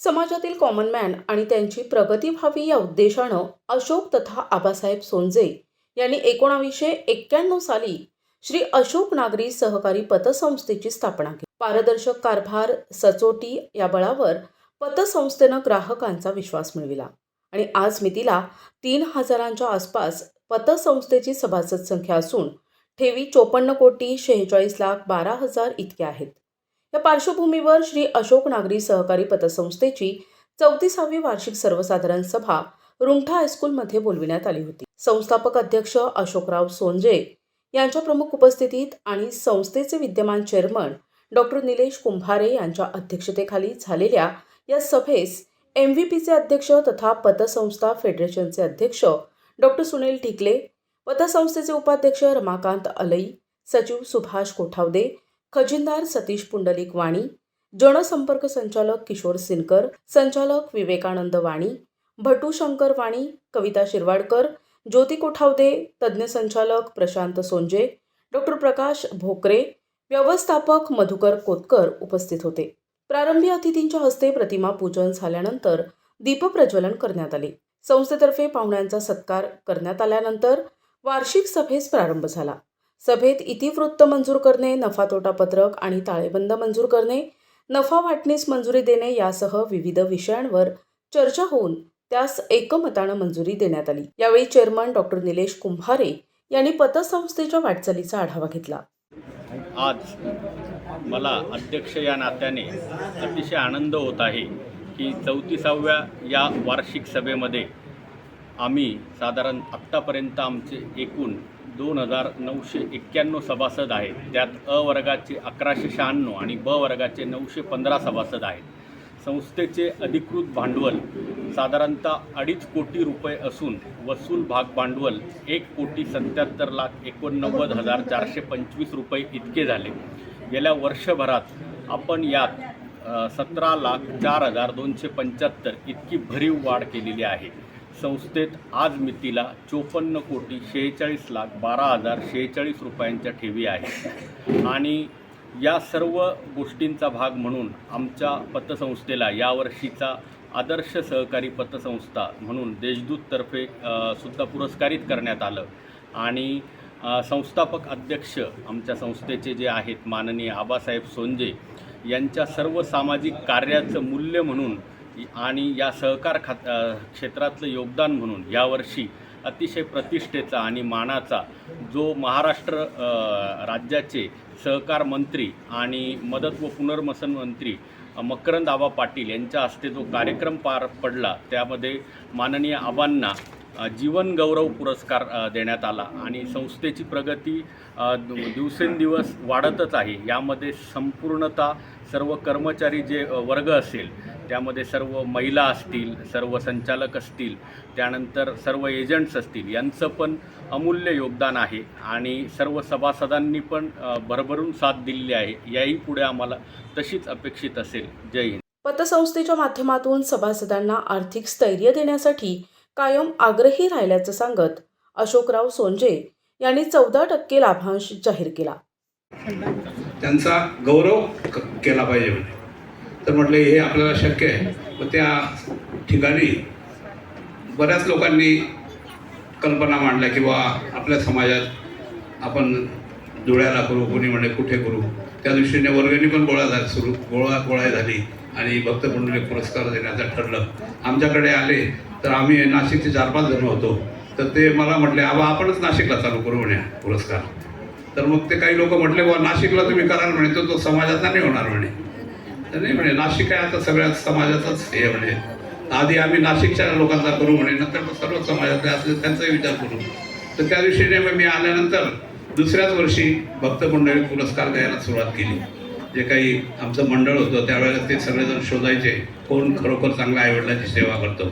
समाजातील common man आणि त्यांची प्रगती व्हावी या उद्देशानं अशोक तथा आबासाहेब सोनजे यांनी एकोणावीसशे एक्क्याण्णव साली श्री अशोक नागरी सहकारी पतसंस्थेची स्थापना केली. पारदर्शक कारभार सचोटी या बळावर पतसंस्थेनं ग्राहकांचा विश्वास मिळविला आणि आज मितीला तीन हजारांच्या आसपास पतसंस्थेची सभासद संख्या असून ठेवी चोपन्न कोटी शेहेचाळीस लाख बारा हजार इतक्या आहेत. या पार्श्वभूमीवर श्री अशोक नागरी सहकारी पतसंस्थेची चौतीसावी वार्षिक सर्वसाधारण सभा रुंठा हायस्कूलमध्ये बोलविण्यात आली होती. संस्थापक अध्यक्ष अशोकराव सोंजे यांच्या प्रमुख उपस्थितीत आणि संस्थेचे विद्यमान चेअरमन डॉक्टर निलेश कुंभारे यांच्या अध्यक्षतेखाली झालेल्या या सभेस एम व्ही पीचे अध्यक्ष तथा पतसंस्था फेडरेशनचे अध्यक्ष डॉक्टर सुनील ढिकले पतसंस्थेचे उपाध्यक्ष रमाकांत अलई सचिव सुभाष कोठावदे खजिनदार सतीश पुंडलिक वाणी जनसंपर्क संचालक किशोर सिनकर संचालक विवेकानंद वाणी भटू शंकर वाणी कविता शिरवाडकर ज्योती कोठावदे तज्ज्ञ संचालक प्रशांत सोंजे डॉक्टर प्रकाश भोकरे व्यवस्थापक मधुकर कोतकर उपस्थित होते. प्रारंभी अतिथींच्या हस्ते प्रतिमा पूजन झाल्यानंतर दीपप्रज्वलन करण्यात आले. संस्थेतर्फे पाहुण्यांचा सत्कार करण्यात आल्यानंतर वार्षिक सभेस प्रारंभ झाला. सभेत इतिवृत्त मंजूर करणे नफा तोटा पत्रक आणि ताळेबंद मंजूर करणे नफा वाटणीस मंजुरी देणे यासह विविध विषयांवर चर्चा होऊन त्यास एकमतानं मंजुरी देण्यात आली. यावेळी चेअरमन डॉक्टर निलेश कुंभारे यांनी पतसंस्थेच्या वाटचालीचा आढावा घेतला. आज मला अध्यक्ष या नात्याने अतिशय आनंद होत आहे की चौतीसाव्या या वार्षिक सभेमध्ये आम्ही साधारण आत्तापर्यंत आमचे एकूण दोन हजार नऊशे एक्क्याण्णव सभासद आहेत. त्यात अ वर्गाचे अकराशे शहाण्णव आणि ब वर्गाचे नऊशे पंधरा सभासद आहेत. संस्थेचे अधिकृत भांडवल साधारणतः अडीच कोटी रुपये असून वसूल भाग भांडवल एक कोटी सत्याहत्तर लाख एकोणनव्वद हजार चारशे पंचवीस रुपये इतके झाले. गेल्या वर्षभरात आपण यात सतरा लाख चार हजार दोनशे पंच्याहत्तर इतकी भरीव वाढ केलेली आहे. संस्थेत आज मितीला चोपन्न कोटी शेहेचाळीस लाख बारा हजार शेहेचाळीस रुपयांच्या ठेवी आहे. आणि या सर्व गोष्टींचा भाग म्हणून आमच्या पतसंस्थेला यावर्षीचा आदर्श सहकारी पतसंस्था म्हणून देशदूततर्फे सुद्धा पुरस्कारित करण्यात आलं. आणि संस्थापक अध्यक्ष आमच्या संस्थेचे जे आहेत माननीय आबासाहेब सोंजे यांच्या सर्व सामाजिक कार्याचं मूल्य म्हणून आणि या सहकार खात क्षेत्रातलं योगदान म्हणून यावर्षी अतिशय प्रतिष्ठेचा आणि मानाचा जो महाराष्ट्र राज्याचे सहकार मंत्री आणि मदत व पुनर्वसन मंत्री मकरंद आबा पाटील यांच्या हस्ते जो कार्यक्रम पार पडला त्यामध्ये माननीय आबांना जीवन गौरव पुरस्कार देण्यात आला आणि संस्थेची प्रगती दिवसेंदिवस वाढतच आहे. यामध्ये संपूर्णता सर्व कर्मचारी जे वर्ग असेल त्यामध्ये सर्व महिला असतील सर्व संचालक असतील त्यानंतर सर्व एजंट्स असतील यांचं पण अमूल्य योगदान आहे. आणि सर्व सभासदांनी पण भरभरून साथ दिलेली आहे. याही पुढे आम्हाला तशीच अपेक्षित असेल. जय हिंद. पतसंस्थेच्या माध्यमातून सभासदांना आर्थिक स्थैर्य देण्यासाठी कायम आग्रही राहिल्याचं सांगत अशोकराव सोनजे यांनी चौदा टक्के लाभांश जाहीर केला. त्यांचा गौरव केला पाहिजे. तर म्हटलं हे आपल्याला शक्य आहे. व त्या ठिकाणी बऱ्याच लोकांनी कल्पना मांडल्या की बा आपल्या समाजात आपण धुळ्याला करू कोणी म्हणे कुठे करू? त्या दृष्टीने वर्गणी पण गोळा झाली सुरू गोळा गोळा झाली आणि भक्त पुंडलिक पुरस्कार देण्याचं ठरलं. आमच्याकडे आले तर आम्ही नाशिकचे चार पाच जण होतो. तर ते मला म्हटले आबा आपणच नाशिकला चालू करू म्हणे पुरस्कार. तर मग ते काही लोक म्हटले बा नाशिकला तुम्ही कराल म्हणे तो तो समाजाचा नाही होणार म्हणे. तर नाही म्हणे नाशिक आहे आता सगळ्या समाजाचाच हे म्हणे. आधी आम्ही नाशिकच्या लोकांचा करू म्हणे नंतर मग सर्व समाजातले असले त्यांचाही विचार करू. तर त्या दृष्टीने मग मी आल्यानंतर दुसऱ्याच वर्षी भक्त मंडळी पुरस्कार द्यायला सुरुवात केली. जे काही आमचं मंडळ होतं त्यावेळेला ते सगळेजण शोधायचे कोण खरोखर चांगल्या आईवडिलांची सेवा करतो.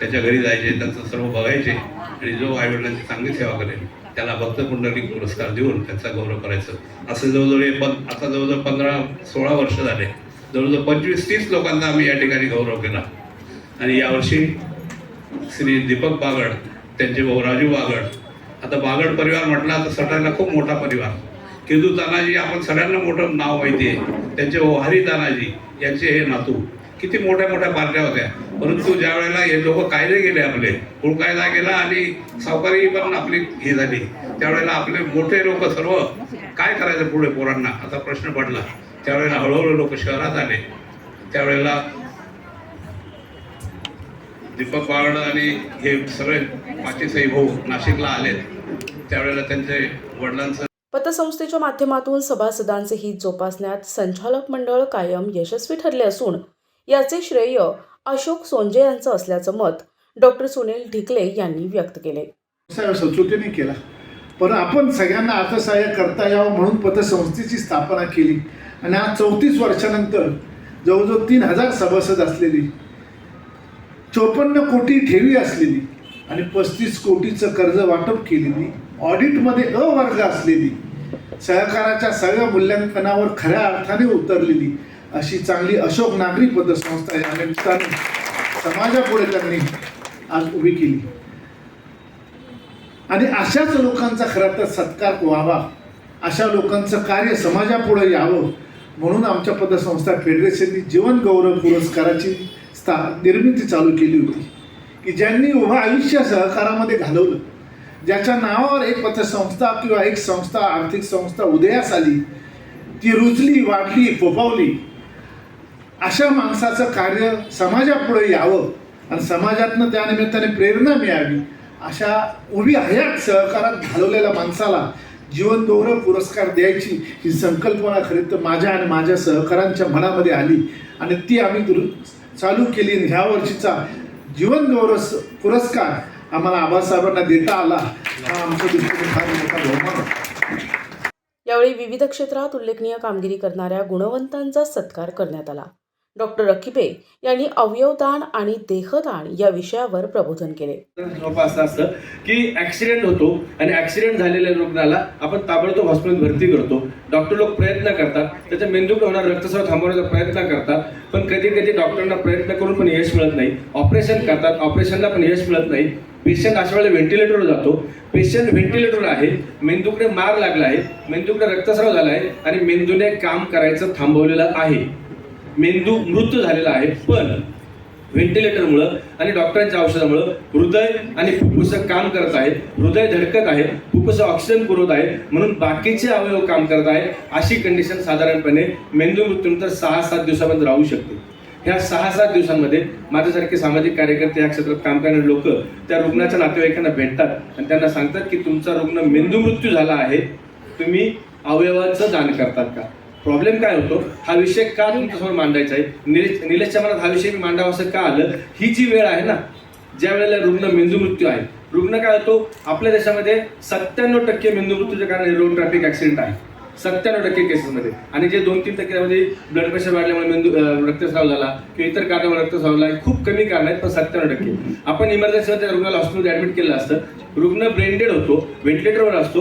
त्याच्या घरी जायचे त्यांचं सर्व बघायचे आणि जो आईवडिलांची चांगली सेवा करेल त्याला भक्त पुंडलिक पुरस्कार देऊन त्यांचा गौरव करायचं. असं जवळजवळ पण आता जवळजवळ पंधरा सोळा वर्ष झाले. जवळजवळ पंचवीस तीस लोकांना आम्ही या ठिकाणी गौरव केला. आणि यावर्षी श्री दीपक बागड त्यांचे भाऊ राजू बागड. आता बागड परिवार म्हटला तर सगळ्यांना खूप मोठा परिवार. केदू तानाजी आपण सगळ्यांना मोठं नाव माहिती आहे त्यांचे भाऊ हरी तानाजी यांचे हे नातू. किती मोठ्या मोठ्या पार्ट्या होत्या. परंतु ज्या वेळेला हे लोक कायदे गेले आपले कायदा गेला आणि सावकारी पण आपली हे झाली. त्यावेळेला आपले मोठे लोक सर्व काय करायचं पुढे पोरांना? आता प्रश्न पडला. त्यावेळेला हळूहळू लोक शहरात आले. त्यावेळेला दीपक बावड आणि हे सगळे पाचीसाई भाऊ नाशिकला आले त्यावेळेला त्यांचे वडिलांचं पतसंस्थेच्या माध्यमातून सभासदांचे हित जोपासण्यात संचालक मंडळ कायम यशस्वी ठरले असून याचे श्रेय अशोक सोंजे यांचं असल्याचं मत डॉक्टर सुनील ढिकले यांनी व्यक्त केले. सचोटीने केला. पण आपण सगळ्यांना अर्थसहाय्य करता यावं म्हणून पतसंस्थेची स्थापना केली. आणि आज चौतीस वर्षानंतर जवळजवळ तीन हजार सभासद असलेली चोपन्न कोटी ठेवी असलेली आणि पस्तीस कोटीचं कर्ज वाटप केलेली ऑडिटमध्ये अ वर्ग असलेली सहकाराच्या सगळ्या मूल्यांकनावर खऱ्या अर्थाने उतरलेली अशी चांगली अशोक नागरी पतसंस्था या निमित्ताने समाजापुढे त्यांनी आज उभी केली. आणि अशाच लोकांचा खरं तर सत्कार व्हावा. अशा लोकांचं कार्य समाजापुढे यावं. म्हणून आमच्या पतसंस्था फेडरेशननी जीवन गौरव पुरस्काराची स्था निर्मिती चालू केली होती. की ज्यांनी उभं आयुष्य सहकारामध्ये घालवलं. ज्याच्या नावावर एक पतसंस्था किंवा एक संस्था आर्थिक संस्था उदयास आली ती रुजली वाढली फोपावली अशा माणसाचं कार्य समाजापुढे यावं. आणि समाजातनं त्यानिमित्ताने प्रेरणा मिळावी. अशा उभी हयात सहकारात घालवलेल्या माणसाला जीवन पुरस्कार द्यायची ही संकल्पना खरी तर माझ्या आणि माझ्या सहकारांच्या मनामध्ये आली. आणि ती आम्ही दुरु- चालू केली आणि ह्या वर्षीचा जीवन गौरव पुरस्कार आम्हाला आबासाहेबांना देता आला. हा आमच्या दृष्टीने फार मोठा बहुमान यावेळी विविध क्षेत्रात उल्लेखनीय कामगिरी करणाऱ्या गुणवंतांचा सत्कार करण्यात आला. डॉक्टर रखिबे यांनी अवयवदान आणि देहदान या विषयावर प्रबोधन केले. असं असतं की ऍक्सिडेंट होतो आणि ऍक्सिडेंट झालेल्या रुग्णाला आपण ताबडतोब हॉस्पिटल भरती करतो. डॉक्टर लोक प्रयत्न करतात. त्याच्या मेंदूकडे होणार रक्तस्राव थांबवण्याचा प्रयत्न करतात. पण कधी कधी डॉक्टरांना प्रयत्न करून पण यश मिळत नाही. ऑपरेशन करतात. ऑपरेशनला पण यश मिळत नाही. पेशंट अशा वेळेला व्हेंटिलेटरवर जातो. पेशंट व्हेंटिलेटरवर आहे. मेंदूकडे मार लागला आहे. मेंदूकडे रक्तस्राव झाला आहे आणि मेंदूने काम करायचं थांबवलेलं आहे. मेंदू मृत झालेला आहे पण व्हेंटिलेटरमुळं आणि डॉक्टरांच्या औषधामुळं हृदय आणि फुफ्फुसं काम करत आहे हृदय धडकत आहे फुफ्फुसं ऑक्सिजन पुरवत आहे म्हणून बाकीचे अवयव काम करत आहे अशी कंडिशन साधारणपणे मेंदू मृत्यूनंतर सहा सात दिवसापर्यंत राहू शकते. ह्या सहा सात दिवसांमध्ये माझ्यासारखे सामाजिक कार्यकर्ते या क्षेत्रात काम करणारे लोक त्या रुग्णाच्या नातेवाईकांना भेटतात आणि त्यांना सांगतात की तुमचा रुग्ण मेंदू मृत्यू झाला आहे तुम्ही अवयवाचं दान करतात का? प्रॉब्लेम काय होतो? हा विषय का तुमच्यासमोर मांडायचा आहे? निलेश निलेशच्या मनात हा विषय मी मांडावा असं का आलं? ही जी वेळ आहे ना ज्या वेळेला रुग्ण मेंदू मृत्यू आहे रुग्ण काय होतो? आपल्या देशामध्ये सत्त्याण्णव टक्के मेंदू मृत्यूचे कारण रोड ट्रॅफिक ऍक्सिडेंट आहे. सत्त्याण्णव टक्के केसेसमध्ये आणि जे दोन तीन टक्क्यामध्ये ब्लड प्रेशर वाढल्यामुळे मेंदू रक्तस्राव झाला किंवा इतर कारणामुळे रक्तस्राव झाला खूप कमी कारण आहेत पण सत्त्याण्णव टक्के. आपण इमर्जन्सीमध्ये त्या रुग्णाला हॉस्पिटलमध्ये ऍडमिट केलं असतं. रुग्ण ब्रेंडेड होतो व्हेंटिलेटरवर असतो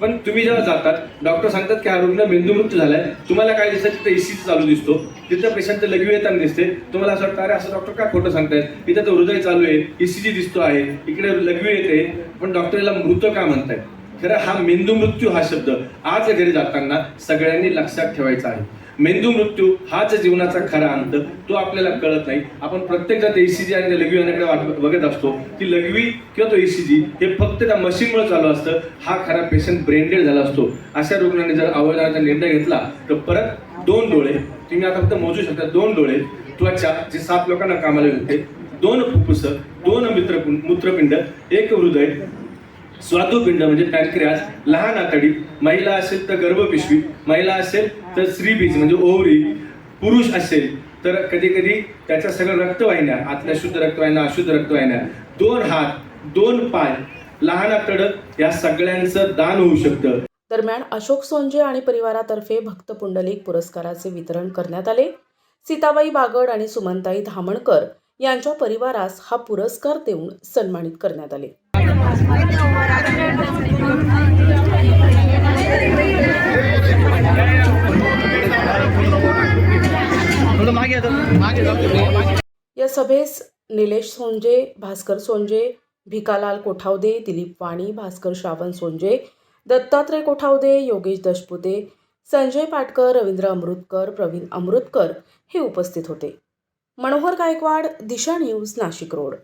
पण तुम्ही जेव्हा जातात डॉक्टर सांगतात की हा रुग्ण मेंदूमृत झालाय. तुम्हाला काय दिसतं? तिथं एसी चालू दिसतो. तिथं पेशंटचं लघवी येताना दिसते. तुम्हाला असं वाटतं अरे असं डॉक्टर का खोटं सांगतायत? इथं तर हृदय चालू आहे. ईसीजी दिसतो आहे. इकडे लघवी येते पण डॉक्टर याला मृत का म्हणतायत? खरं हा मेंदू मृत्यू हा शब्द आज घरी जाताना सगळ्यांनी लक्षात ठेवायचा आहे. मेंदू मृत्यू हाच जीवनाचा खरा अंत. तो आपल्याला कळत नाही. आपण प्रत्येकदा ते ईसीजी आणि त्या लघवी येण्याकडे बघत असतो. ती लघवी किंवा तो ईसीजी हे फक्त त्या मशीनमुळे चालू असतं. हा खरा पेशंट ब्रेंडेड झाला असतो. अशा रुग्णाने जर अवयवाचा निर्णय घेतला तर परत दोन डोळे तुम्ही आता फक्त मोजू शकता दोन डोळे त्वचा जे सात लोकांना कामाला होते दोन फुफ्फुस दोन मित्र मूत्रपिंड एक हृदय स्वादुपिंड म्हणजे पॅनक्रियास लहान आतडी महिला असेल तर गर्भपिशवी महिला असेल तर स्त्रीबीज म्हणजे ओव्हरी पुरुष असेल तर कधी कधी त्याच्या सगळं रक्तवाहिन्या आतल्या शुद्ध रक्तवाहिन्या अशुद्ध रक्तवाहिन्या दोन हात दोन पाय लहान आतड या सगळ्यांचं दान होऊ शकतं. दरम्यान अशोक सोंजे आणि परिवारातर्फे भक्त पुंडलिक पुरस्काराचे वितरण करण्यात आले. सीताबाई बागड आणि सुमनताई धामणकर यांच्या परिवारास हा पुरस्कार देऊन सन्मानित करण्यात आले. या सभेस निलेश सोंजे भास्कर सोंजे भिकालाल कोठावदे दिलीप वाणी भास्कर श्रावण सोंजे दत्तात्रय कोठावदे योगेश दशपुते संजय पाटकर रवींद्र अमृतकर प्रवीण अमृतकर हे उपस्थित होते. Manohar Gaikwad Disha news Nashik road.